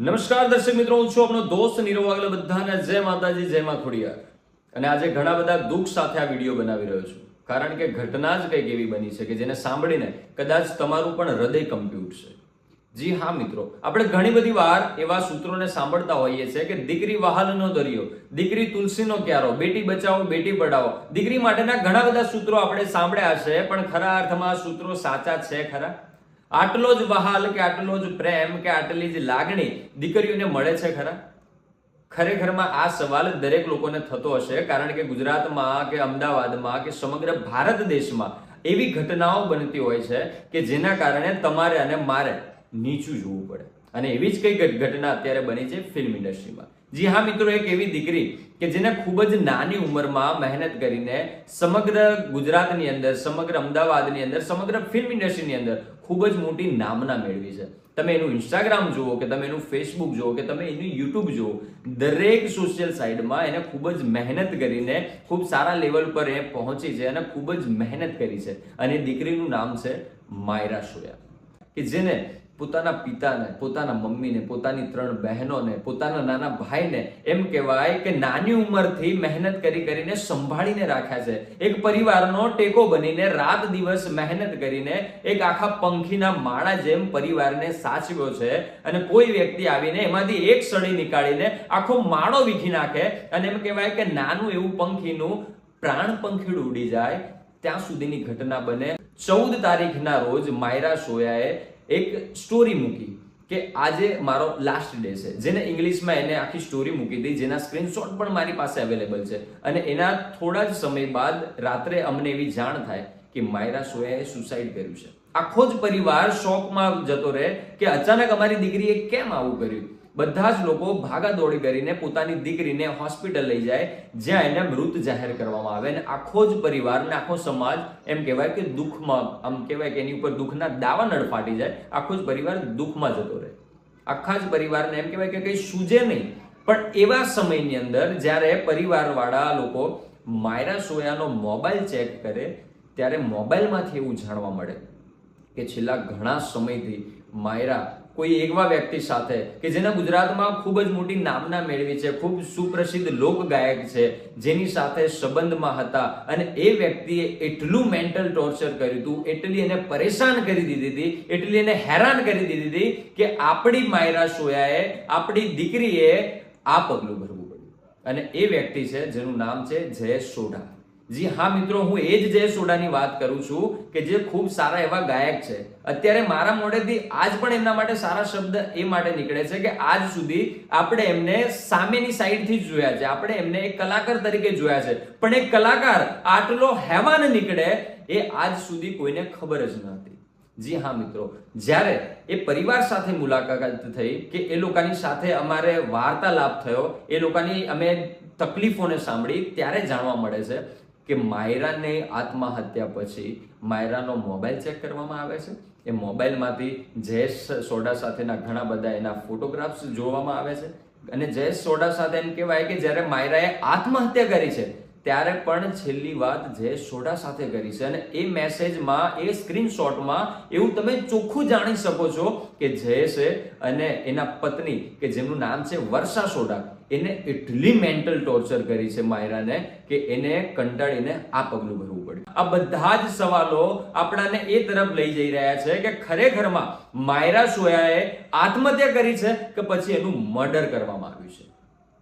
નમસ્કાર દર્શક મિત્રો, હું છું આપનો દોસ્ત નીરવ વાગલે બધાને. જય માતાજી, જય માં ખોડિયાર. અને આજે ઘણા બધા દુઃખ સાથે આ વીડિયો બનાવી રહ્યો છું. કારણ કે ઘટના જ કંઈક એવી બની છે કે જેને સાંભળીને કદાચ તમારું પણ હૃદય કંપી ઉઠશે. જી હા મિત્રો, આપણે ઘણી બધી વાર એવા સૂત્રોને સાંભળતા હોઈએ છીએ કે દીકરી વહાલનો દરિયો, દીકરી તુલસીનો ક્યારો, બેટી બચાવો, બેટી પઢાવો. દીકરી માટેના ઘણા બધા સૂત્રો આપણે સાંભળ્યા છે, પણ ખરા અર્થમાં આ સૂત્રો સાચા છે ખરા? આટલો જ વહાલ કે આટલો જ પ્રેમ કે આટલી જ લાગણી દીકરીઓને મળે છે ખરા? ખરેખરમાં આ સવાલ દરેક લોકોને થતો હશે, કારણ કે ગુજરાતમાં કે અમદાવાદમાં કે સમગ્ર ભારત દેશમાં એવી ઘટનાઓ બનતી હોય છે કે જેના કારણે તમારે અને મારે નીચું જોવું પડે. અને એવી જ કઈ ઘટના અત્યારે બની છે ફિલ્મ ઇન્ડસ્ટ્રીમાં. જી હા મિત્રો, એક એવી દીકરી કે જેને ખૂબ જ નાની ઉંમરમાં મહેનત કરીને સમગ્ર ગુજરાતની અંદર, સમગ્ર અમદાવાદની અંદર, સમગ્ર ફિલ્મ ઇન્ડસ્ટ્રીની અંદર ખૂબ જ મોટી નામના મેળવી છે. તમે એનું ઇન્સ્ટાગ્રામ જુઓ કે તમે એનું ફેસબુક જુઓ કે તમે એનું યુટ્યુબ જુઓ, દરેક સોશિયલ સાઇટમાં એને ખૂબ જ મહેનત કરીને ખૂબ સારા લેવલ પર એ પહોંચી છે અને ખૂબ જ મહેનત કરી છે. અને દીકરીનું નામ છે માયરા શોયા કે જેને પોતાના પિતાને, પોતાના મમ્મીને, પોતાની ત્રણ બહેનોને, પોતાના નાના ભાઈને એમ કહેવાય કે નાની ઉંમરથી મહેનત કરી કરીને સંભાળીને રાખ્યા છે. એક પરિવારનો ટેકો બનીને રાત દિવસ મહેનત કરીને એક આખા પંખીના માળા જેમ પરિવારને સાચવ્યો છે અને કોઈ વ્યક્તિ આવીને એમાંથી એક સળી નીકાળીને આખો માળો વીખી નાખે અને એમ કહેવાય કે નાનું એવું પંખીનું પ્રાણ પંખીડું ઉડી જાય, ત્યાં સુધીની ઘટના બને ચૌદ તારીખના રોજ માયરા સોયાએ એક સ્ટોરી મૂકી કે આજે મારો લાસ્ટ ડે છે. જેને ઇંગ્લિશમાં એને આખી સ્ટોરી મૂકી હતી જેના સ્ક્રીનશોટ પણ મારી પાસે અવેલેબલ છે. અને એના થોડા જ સમય બાદ રાત્રે અમને એવી જાણ થાય કે માયરા સોયાએ સુસાઇડ કર્યું છે. આખો જ પરિવાર શોકમાં જતો રહે કે અચાનક અમારી દીકરીએ કેમ આવું કર્યું? બધા જ લોકો ભાગાદોડી કરીને પોતાની દીકરીને હોસ્પિટલ લઈ જાય, જ્યાં એને મૃત જાહેર કરવામાં આવે અને આખો જ પરિવાર ને આખો સમાજ એમ કહેવાય કે દુઃખમાં, આમ કહેવાય કે એની ઉપર દુઃખના દાવા નળ ફાટી જાય, આખો જ પરિવાર દુઃખમાં જતો રહે. આખા જ પરિવારને એમ કહેવાય કે કંઈ સૂજે નહીં. પણ એવા સમયની અંદર જ્યારે પરિવારવાળા લોકો માયરા સોયાનો મોબાઈલ ચેક કરે, ત્યારે મોબાઈલમાંથી એવું જાણવા મળે કે છેલ્લા ઘણા સમયથી માયરા કોઈ એવા વ્યક્તિ સાથે કે જેના ગુજરાતમાં ખૂબ જ મોટી નામના મેળવી છે, ખૂબ સુપ્રસિદ્ધ લોક ગાયક છે, જેની સાથે સંબંધમાં હતા અને એ વ્યક્તિએ એટલું મેન્ટલ ટોર્ચર કર્યું હતું, એટલી એને પરેશાન કરી દીધી હતી, એટલી એને હેરાન કરી દીધી હતી કે આપણી માયરા સોયાએ, આપણી દીકરીએ આ પગલું ભરવું પડ્યું. અને એ વ્યક્તિ છે, જેનું નામ છે જયેશ સોઢા. જી, હા મિત્રો, હું એ જ જય સોડાની વાત કરું છું કે જે ખૂબ સારા એવા ગાયક છે. અત્યારે મારા મોઢેથી આજ પણ એમના માટે સારા શબ્દ એ માટે નીકળે છે કે આજ સુધી આપણે એમને સામેની સાઈડથી જ જોયા છે. આપણે એમને એક કલાકાર તરીકે જોયા છે. પણ એક કલાકાર આટલો હેવાન નીકળે એ આજ સુધી કોઈને ખબર જ ન હતી. જી, હા મિત્રો, જ્યારે એ પરિવાર સાથે મુલાકાત થઈ કે એ લોકોની સાથે અમારે વાર્તાલાપ થયો, એ લોકોની અમે તકલીફોને સાંભળી, ત્યારે જાણવા મળે છે કે માયરાને આત્મહત્યા પછી માયરાનો મોબાઈલ ચેક કરવામાં આવે છે? એ મોબાઈલમાંથી જયેશ સોડા સાથેના ઘણા બધા એના ફોટોગ્રાફ્સ જોવામાં આવે છે. અને જયેશ સોડા સાથે એમ કહેવાય કે જ્યારે માયરાએ આત્મહત્યા કરી છે ત્યારે પણ છેલ્લી વાત જે સોડા સાથે કરી છે અને એ મેસેજમાં, એ સ્ક્રીનશોટમાં એવું તમે ચોખ્ખું જાણી શકો છો કે જયેશે અને એના પત્ની કે જેમનું નામ છે વર્ષા સોડા, એને એટલી મેન્ટલ ટોર્ચર કરી છે માયરાને કે એને કંટાળીને આ પગલું ભરવું પડ્યું. આ બધા જ સવાલો આપણાને એ તરફ લઈ જઈ રહ્યા છે કે ખરેખરમાં માયરા સોયાએ આત્મહત્યા કરી છે કે પછી એનું મર્ડર કરવામાં આવ્યું છે?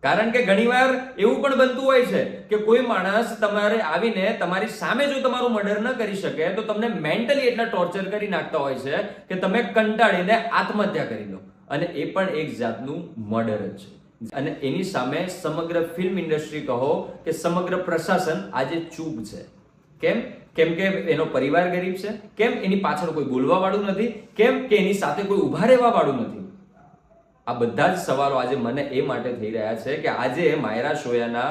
કારણ કે ઘણીવાર એવું પણ બનતું હોય છે કે કોઈ માણસ તમારે આવીને તમારી સામે જો તમારું મર્ડર ન કરી શકે, તો તમને મેન્ટલી એટલા ટોર્ચર કરી નાખતા હોય છે કે તમે કંટાળીને આત્મહત્યા કરી લો. અને એ પણ એક જાતનું મર્ડર જ છે. અને એની સામે સમગ્ર ફિલ્મ ઇન્ડસ્ટ્રી કહો કે સમગ્ર પ્રશાસન આજે ચૂપ છે. કેમ? કેમ કે એનો પરિવાર ગરીબ છે? કેમ એની પાછળ કોઈ બોલવા વાળું નથી? કેમ કે એની સાથે કોઈ ઊભા રહેવા વાળું નથી? આ બધા જ સવાલો આજે મને એ માટે થઈ રહ્યા છે કે આજે માયરા શોયાના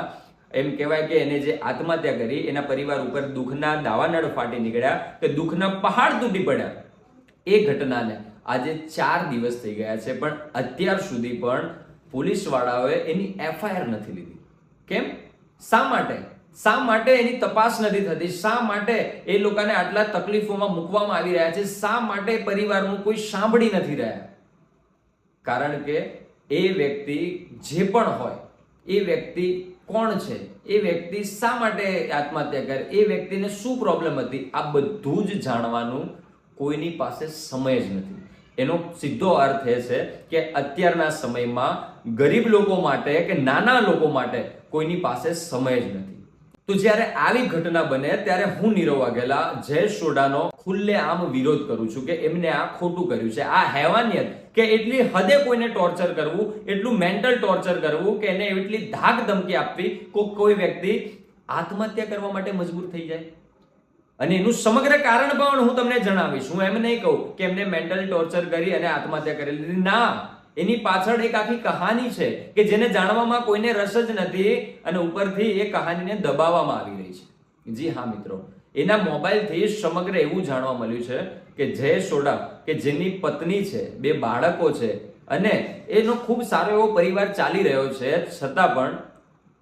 એમ કહેવાય કે એને જે આત્મહત્યા કરી, એના પરિવાર ઉપર દુઃખના દાવાનળ ફાટી નીકળ્યા કે દુઃખના પહાડ તૂટી પડ્યા. એ ઘટનાને આજે ચાર દિવસ થઈ ગયા છે, પણ અત્યાર સુધી પણ પોલીસવાળાઓએ એની એફઆઈઆર નથી લીધી. કેમ? શા માટે? શા માટે એની તપાસ નથી થતી? શા માટે એ લોકોને આટલા તકલીફોમાં મૂકવામાં આવી રહ્યા છે? શા માટે પરિવારનું કોઈ સાંભળી નથી રહ્યા? કારણ કે એ વ્યક્તિ જે પણ હોય, એ વ્યક્તિ કોણ છે, એ વ્યક્તિ શા માટે આત્મહત્યા કરે, એ વ્યક્તિને શું પ્રોબ્લેમ હતી, આ બધું જ જાણવાનું કોઈની પાસે સમય જ નથી. એનો સીધો અર્થ એ છે કે અત્યારના સમયમાં ગરીબ લોકો માટે કે નાના લોકો માટે કોઈની પાસે સમય જ નથી. તો જ્યારે આવી ઘટના બને, ત્યારે હું નીરવ વાઘેલા જયેશ સોડાનો ખુલ્લે આમ વિરોધ કરું છું કે એમને આ ખોટું કર્યું છે. આ હેવાનિયત કે એટલી હદે કોઈને ટોર્ચર કરવું, એટલું મેન્ટલ ટોર્ચર કરવું કે એને એટલી ધાક ધમકી આપવી કોઈ વ્યક્તિ આત્મહત્યા કરવા માટે મજબૂર થઈ જાય. અને એનું સમગ્ર કારણ પણ હું તમને જણાવીશ. હું એમ નહીં કહું કે એમને મેન્ટલ ટોર્ચર કરી અને આત્મહત્યા કરી લીધી ના. એની પાછળ એક આખી કહાની છે કે જેને જાણવામાં કોઈને રસ જ નથી અને ઉપરથી એ કહાનીને દબાવવામાં આવી રહી છે. જી હા, મિત્રો. એના મોબાઈલથી સમગ્ર એવું જાણવા મળ્યું છે કે જય સોડા, કે જેની પત્ની છે, બે બાળકો છે અને એનો ખૂબ સારો એવો પરિવાર ચાલી રહ્યો છે, છતાં પણ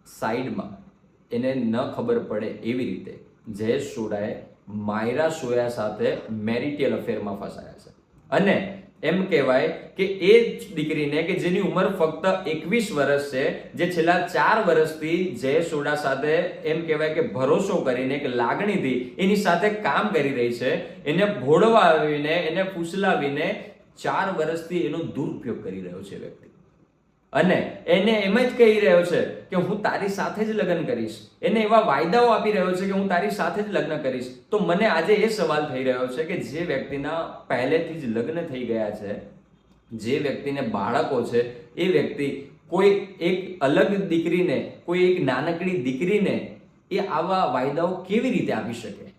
સાઈડમાં. એને ન ખબર પડે એવી રીતે જય સોડાએ માયરા સોયા સાથે મેરિટિયલ અફેરમાં ફસાયા છે. અને એમ કહેવાય કે એ જ દીકરીને કે જેની ઉંમર ફક્ત એકવીસ વર્ષ છે, જે છેલ્લા ચાર વર્ષથી જય સોડા સાથે એમ કહેવાય કે ભરોસો કરીને કે લાગણીથી એની સાથે કામ કરી રહી છે, એને ભોળવાવીને, એને ફૂસલાવીને ચાર વર્ષથી એનો દુરુપયોગ કરી રહ્યો છે વ્યક્તિ. અને એને એમ જ કહી રહ્યો છે કે હું તારી સાથે જ લગ્ન કરીશ. એને એવા વાયદાઓ આપી રહ્યો છે કે હું તારી સાથે જ લગ્ન કરીશ. તો મને આજે એ સવાલ થઈ રહ્યો છે કે જે વ્યક્તિના પહેલેથી જ લગ્ન થઈ ગયા છે, જે વ્યક્તિને બાળકો છે, એ વ્યક્તિ કોઈ એક અલગ દીકરીને, કોઈ એક નાનકડી દીકરીને એ આવા વાયદાઓ કેવી રીતે આપી શકે?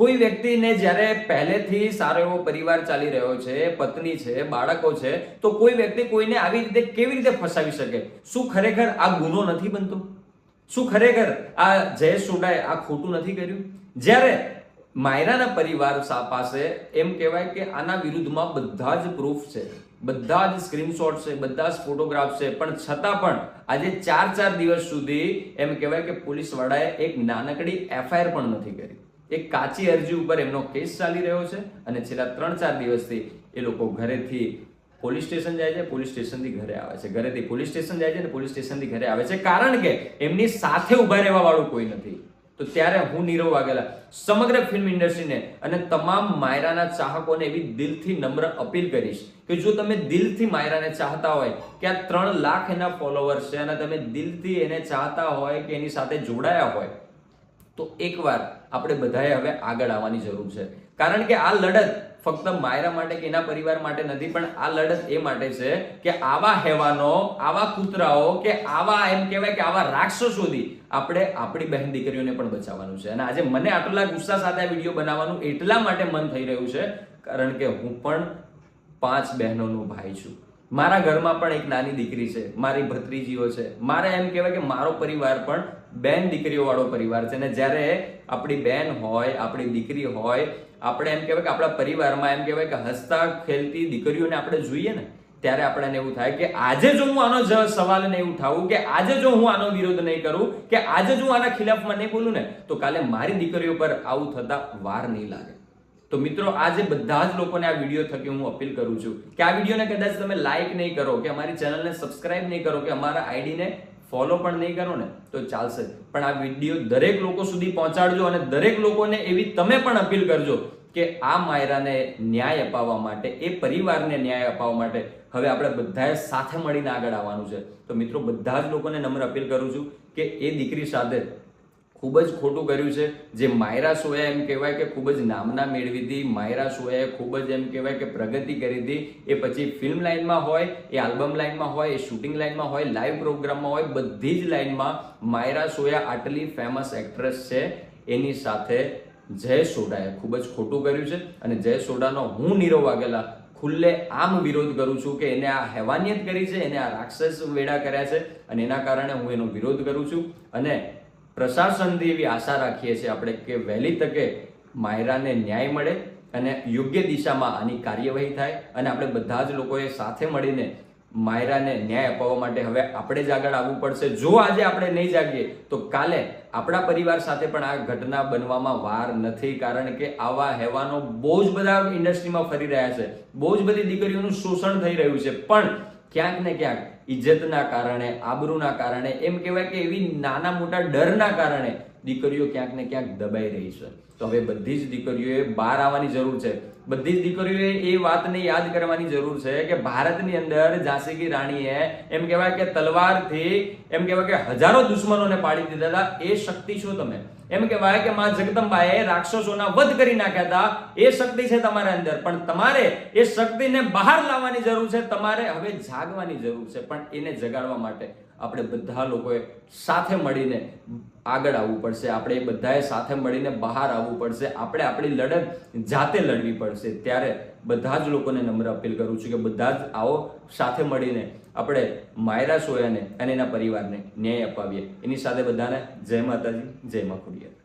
કોઈ વ્યક્તિને જ્યારે પહેલેથી સારો એવો પરિવાર ચાલી રહ્યો છે, પત્ની છે, બાળકો છે, તો કોઈ વ્યક્તિ કોઈને આવી રીતે કેવી રીતે ફસાવી શકે? શું ખરેખર આ ગુનો નથી બનતો? શું ખરેખર આ જયેશ સુડાએ આ ખોટું નથી કર્યું? જ્યારે માયરાના પરિવાર પાસે એમ કહેવાય કે આના વિરુદ્ધમાં બધા જ પ્રૂફ છે, બધા જ સ્ક્રીનશોટ છે, બધા જ ફોટોગ્રાફ છે, પણ છતાં પણ આજે ચાર ચાર દિવસ સુધી એમ કહેવાય કે પોલીસ વાળાએ એક નાનકડી એફઆઈઆર પણ નથી કરી. એક કાચી અરજી ઉપર એમનો કેસ ચાલી રહ્યો છે અને છેલ્લા ત્રણ ચાર દિવસથી એ લોકો ઘરેથી પોલીસ સ્ટેશન જાય છે, પોલીસ સ્ટેશનથી ઘરે આવે છે. ઘરેથી પોલીસ સ્ટેશન જાય છે અને પોલીસ સ્ટેશનથી ઘરે આવે છે. કારણ કે એમની સાથે ઊભા રહેવા વાળું કોઈ નથી. તો ત્યારે હું નીરવ વાઘેલા, સમગ્ર ફિલ્મ ઇન્ડસ્ટ્રીને અને તમામ માયરાના ચાહકોને એવી દિલથી નમ્ર અપીલ કરીશ કે જો તમે દિલથી માયરાને ચાહતા હોય કે આ ત્રણ લાખ એના ફોલોવર્સ છે અને તમે દિલથી એને ચાહતા હોય કે એની સાથે જોડાયા હોય તો એકવાર આપણે બધાએ હવે આગળ આવવાની જરૂર છે. કારણ કે આ લડત ફક્ત માયરા માટે કે એના પરિવાર માટે નથી, પણ આ લડત એ માટે છે કે આવા હેવાનો, આવા કૂતરાઓ કે આવા એમ કહેવાય કે આવા રાક્ષસોથી આપણે આપણી બહેન દીકરીઓને પણ બચાવવાનું છે. અને આજે મને આટલા ગુસ્સા સાથે વીડિયો બનાવવાનું એટલા માટે મન થઈ રહ્યું છે, કારણ કે હું પણ પાંચ બહેનોનો ભાઈ છું. મારા ઘરમાં પણ એક નાની દીકરી છે, મારી ભત્રીજીઓ છે. મારે એમ કહેવાય કે મારો પરિવાર પણ બેન દીકરીઓ વાળો પરિવાર છે. અને જ્યારે આપણી બેન હોય, આપણી દીકરી હોય, આપણે એમ કહેવાય કે આપણા પરિવારમાં એમ કહેવાય કે હસતા ખેલતી દીકરીઓને આપણે જોઈએ ને, ત્યારે આપણને એવું થાય કે આજે જો હું આનો જ સવાલ નહીં ઉઠાવું કે આજે જો હું આનો વિરોધ નહીં કરું, કે આજે જો હું આના ખિલાફમાં નહીં બોલું ને, તો કાલે મારી દીકરીઓ પર આવું થતા વાર નહીં લાગે. તો મિત્રો, આજે બધા જ લોકોને આ વીડિયો થકી હું અપીલ કરું છું કે આ વિડીયોને કદાચ તમે લાઇક નહીં કરો, કે અમારી ચેનલને સબસ્ક્રાઇબ નહીં કરો, કે અમારા આઈડીને ફોલો પણ નહીં કરો ને, તો ચાલશે. પણ આ વીડિયો દરેક લોકો સુધી પહોંચાડજો અને દરેક લોકોને એવી તમે પણ અપીલ કરજો કે આ માયરાને ન્યાય અપાવવા માટે, એ પરિવારને ન્યાય અપાવવા માટે હવે આપણે બધાએ સાથે મળીને આગળ આવવાનું છે. તો મિત્રો, બધા જ લોકોને નમ્ર અપીલ કરું છું કે એ દીકરી સાથે ખૂબ જ ખોટું કર્યું છે. જે માયરા સોયા એમ કહેવાય કે ખૂબ જ નામના મેળવી હતી. માયરા સોયાએ ખૂબ જ એમ કહેવાય કે પ્રગતિ કરી હતી. એ પછી ફિલ્મ લાઇનમાં હોય, એ આલ્બમ લાઇનમાં હોય, એ શૂટિંગ લાઇનમાં હોય લાઈવ પ્રોગ્રામમાં હોય, બધી જ લાઇનમાં માયરા સોયા આટલી ફેમસ એક્ટ્રેસ છે. એની સાથે જય સોડાએ ખૂબ જ ખોટું કર્યું છે. અને જય સોડાનો હું નીરવ વાઘેલા ખુલ્લે આમ વિરોધ કરું છું કે એને આ હેવાનિયત કરી છે, એને આ રાક્ષસ વેડા કર્યા છે અને એના કારણે હું એનો વિરોધ કરું છું. અને પ્રશાસનથી એવી આશા રાખીએ છીએ આપણે કે વહેલી તકે માયરાને ન્યાય મળે અને યોગ્ય દિશામાં આની કાર્યવાહી થાય અને આપણે બધા જ લોકોએ સાથે મળીને માયરાને ન્યાય અપાવવા માટે હવે આપણે જ આગળ આવવું પડશે. જો આજે આપણે નહીં જાગીએ, તો કાલે આપણા પરિવાર સાથે પણ આ ઘટના બનવામાં વાર નથી કારણ કે આવા હેવાનો બહુ જ બધા ઇન્ડસ્ટ્રીમાં ફરી રહ્યા છે. બહુ જ બધી દીકરીઓનું શોષણ થઈ રહ્યું છે. પણ ક્યાંક ને ક્યાંક ઇજ્જતના કારણે આબરૂના કારણે એમ કહેવાય કે એવી નાના મોટા ડરના કારણે દીકરીઓ ક્યાંક ને ક્યાંક દબાઈ રહી છે. તો હવે બધી જ દીકરીઓએ બહાર આવવાની જરૂર છે. બધી જ દીકરીઓએ એ વાતને યાદ કરવાની જરૂર છે કે ભારતની અંદર ઝાંસી કી રાણીએ એમ કહેવાય કે તલવારથી, એમ કહેવાય કે હજારો દુશ્મનોને પાડી દીધા હતા. એ શક્તિ છો તમે? એમ કહેવાય કે માં જગદંબાએ રાક્ષસોના વધ કરી નાખ્યા હતા. એ શક્તિ છે તમારા અંદર. પણ તમારે એ શક્તિને બહાર લાવવાની જરૂર છે. તમારે હવે જાગવાની જરૂર છે. પણ એને જગાડવા માટે આપણે બધા લોકોએ સાથે મળીને આગળ આવવું પડશે. આપણે એ બધાએ સાથે મળીને બહાર આવવું પડશે. આપણે આપણી લડત જાતે લડવી પડશે. ત્યારે બધા જ લોકોને નમ્ર અપીલ કરું છું કે બધા જ આવો સાથે મળીને આપણે માયરા સોયાને અને એના પરિવારને ન્યાય અપાવીએ. એની સાથે બધાને જય માતાજી, જય મા ખોડિયાર.